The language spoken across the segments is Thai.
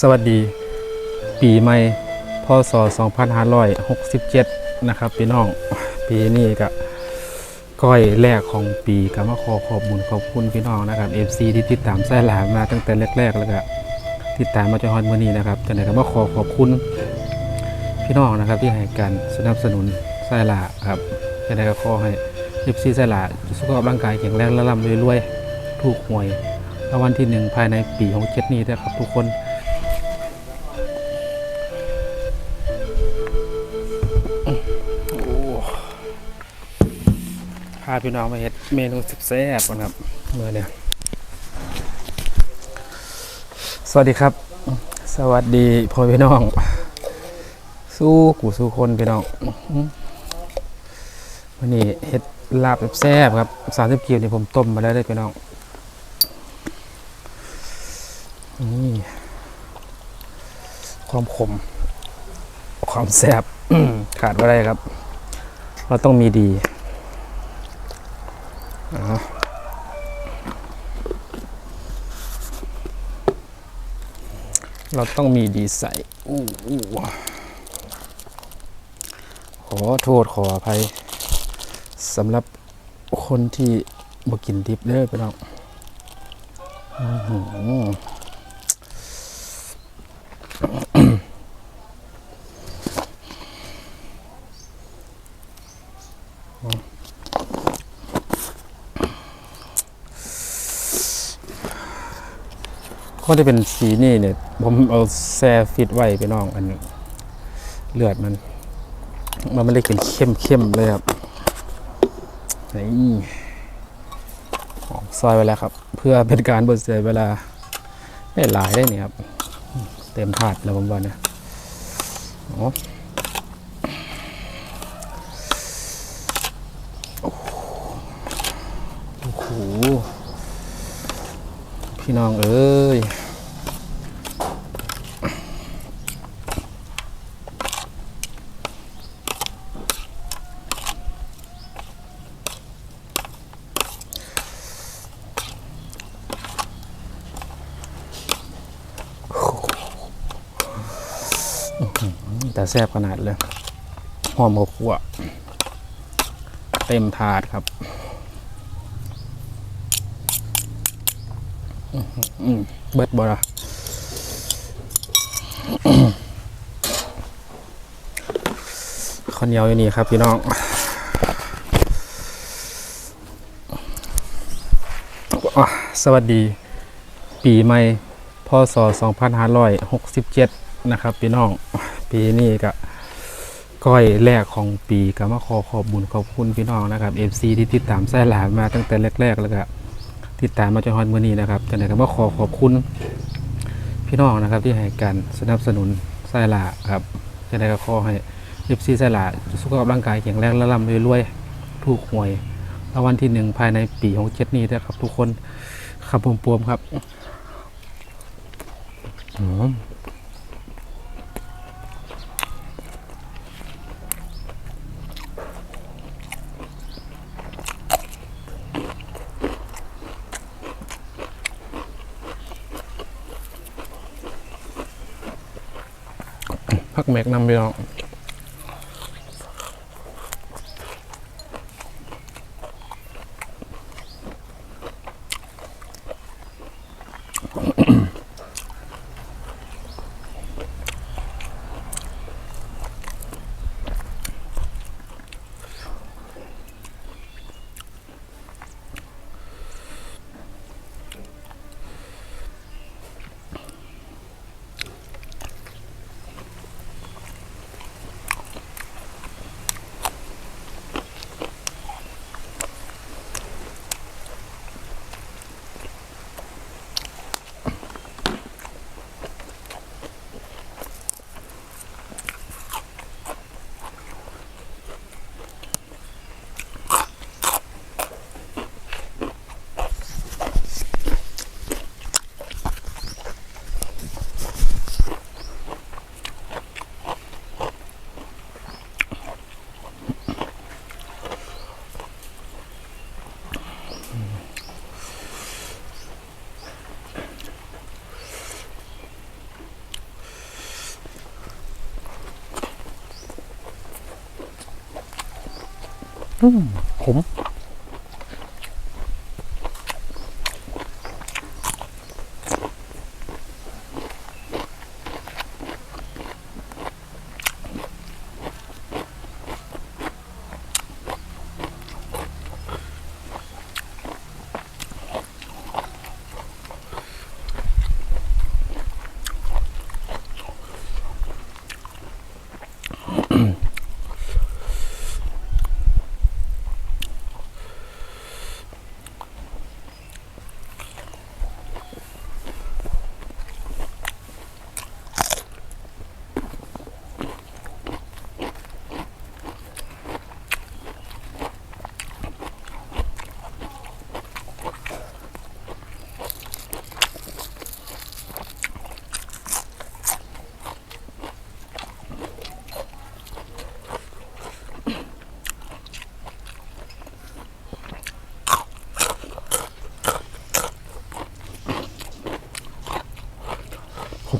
สวัสดี ปีใหม่พศ2567 นะครับพี่น้อง ปีนี้ก็ก้อยแรกของปีก็มาขอขอบบุญขอบคุณพี่น้องนะครับ FC ที่ติดตามสายหลานมาตั้งแต่แรกๆ แล้วก็ติดตามมาจนฮอดมื้อนี้นะครับจังไดก็มาขอขอบคุณพี่น้องนะครับที่ให้การสนับสนุนสายหลาครับจังไดก็ขอให้ FC สายหลาสุขภาพร่างกายแข็งแรงและร่ำรวยๆถูกหวยรางวัลที่หนึ่งภายในปี67นี้นะครับทุกคนาพี่น้องมาเฮ็ดเมนูสุดแซ่บก่อนครับเมื่อเนี่ยสวัสดีครับ สวัสดีพ่อพี่น้อง สู้กูสู้คนพี่น้องวันนี้เฮ็ดลาบแซ่บครับสามสิบกิโลนี่ผมต้มมาแล้วเด้พี่น้องนี่ความขม ความแซ่บขาดไม่ได้ครับ เราต้องมีดี เราต้องมีดีใส่อู้อู้ขอโทษขออภัยสำหรับคนที่บ่กินดิบเด้อไปน้องอื้อ หือก็จะเป็นสีนี่เนี่ย ผมเอาแซ่ฟิตไว้ไปน้องอันเลือดมัน มันไม่ได้กินเข้มเข้มๆเลยครับนี่หอมซอยไปแล้วครับ เพื่อเป็นการบดเสียเวลาได้หลายได้นี่ครับ เต็มถาดแล้วผมว่านะอ๋อโอ้โห พี่น้องเอ้ยแต่แซ่บขนาดเลยหอมกับขั่วเต็มถาดครับอื้อหือ เบิดบละข้าวเหนียวอยู่นี่ครับพี่น้องสวัสดี ปีใหม่พศ2567 นะครับ พี่น้อง ปีนี้ก็ก้อยแรกของปีก็มาขอขอบบุญขอบคุณพี่น้องนะครับ FC ที่ติดตามสายหลานมาตั้งแต่แรก ๆ แล้วก็ ติดตามมาจนฮอนมือนี้นะครับจังไดก็มาขอขอบคุณพี่น้องนะครับที่ให้การสนับสนุนสายหลาครับจังไดก็ขอให้ FC สายหลาสุขภาพร่างกายแข็งแรงและร่ำรวยๆถูกหวยรางวัลที่หนึ่งภายในปีของเจ็ดนี้นะครับ ทุกคนขับปวมครับอืม พักแม็กนำไปเอง ขม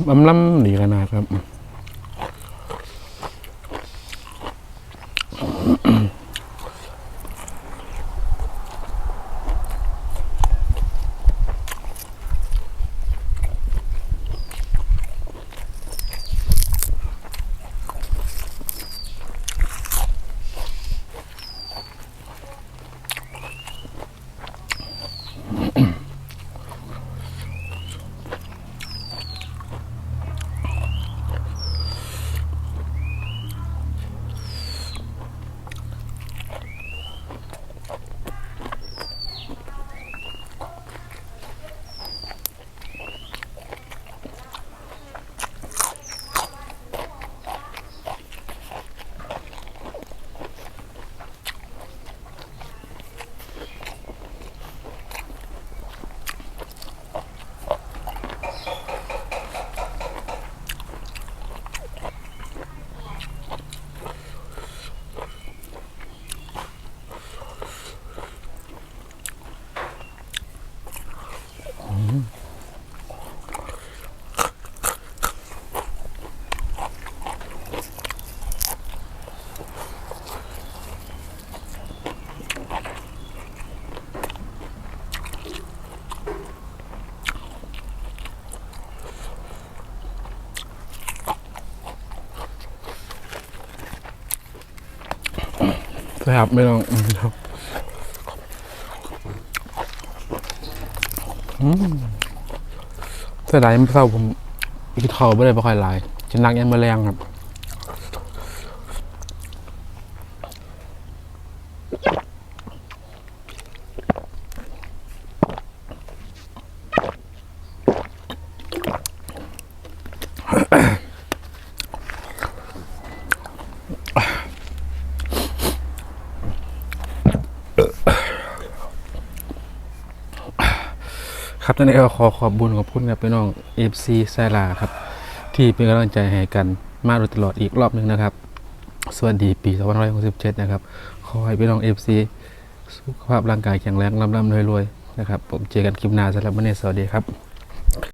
ขมอำล้ำดีขนาดครับ ครับไม่ต้องครับเสียดายยังไม่เศร้าผมกินข้าวไม่ได้ไม่ค่อยหลายจะนักยังมาแรงครับ ตอนนี้ก็ขอขอบบุญขอบคุณกับพี่น้องเอฟซีไซลาครับ ที่เป็นกำลังใจให้กันมาโดยตลอดอีกรอบหนึ่งนะครับ สวัสดีปี2567นะครับ ขอให้พี่น้องเอฟซีสุขภาพร่างกายแข็งแรงร่ำร่ำรวยรวยๆนะครับ ผมเจอกันคลิปหน้าสำหรับวันนี้สวัสดีครับ